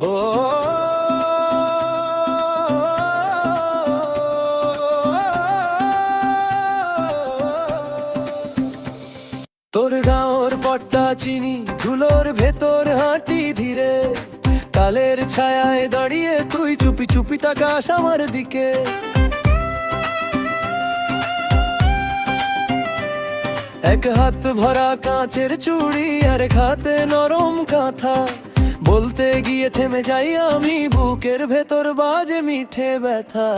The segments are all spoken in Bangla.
ও, তোর গাঁর পট্টা চিনি, ধুলোর ভেতর হাঁটি ধীরে। কালের ছায়ায় দাঁড়িয়ে তুই চুপি চুপি তাকাস আমার দিকে। এক হাত ভরা কাঁচের চুড়ি, আর খাতে নরম কাঁথা। বলতে গিয়ে থেমে যাই আমি বুকের ভেতর বাজে মিঠে ব্যথা।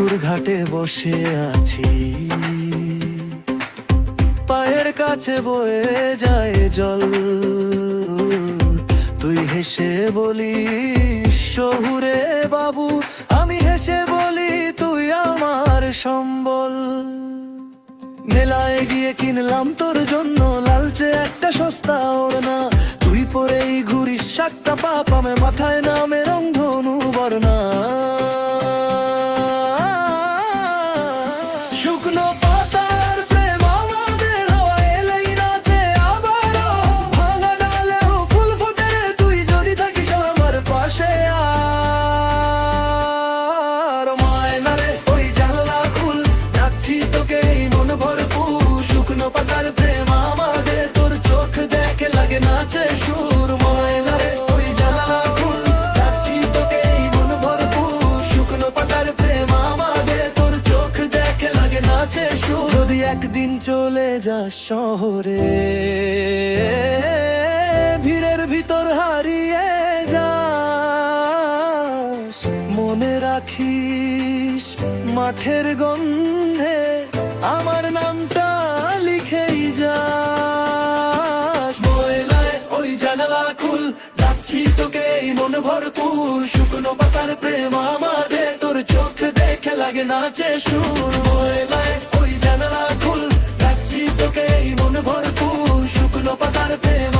পুকুর ঘাটে বসে আছি। পায়ের কাছে বয়ে যায় জল। তুই হেসে বলি শহুরে বাবু, আমি হেসে বলি, তুই আমার সম্বল। মেলায় গিয়ে কিনলাম তোর জন্য লালচে একটা সস্তা ওড়না। তুই পরেই ঘুরিস সাতটা পাপ, আমে মাথায় নামে প্রেম তোর চোখ দেখে লাগে নাচে সুর ভরপুর। শুকনো পাতার প্রেম তোর চোখ দেখে লাগে নাচে একদিন চলে যাস শহরে, ভিড়ের ভিতর হারিয়ে যাস। মনে রাখিস, মাঠের গন্ধে খুল, ডাকছি তোকে, মন ভরপুর, শুকনো পাতার প্রেম আমাদের, তোর চোখ দেখে লাগে নাচে সুর। ওই জানালা খুল, ডাকছি তোকে, মন ভরপুর, শুকনো পাতার প্রেম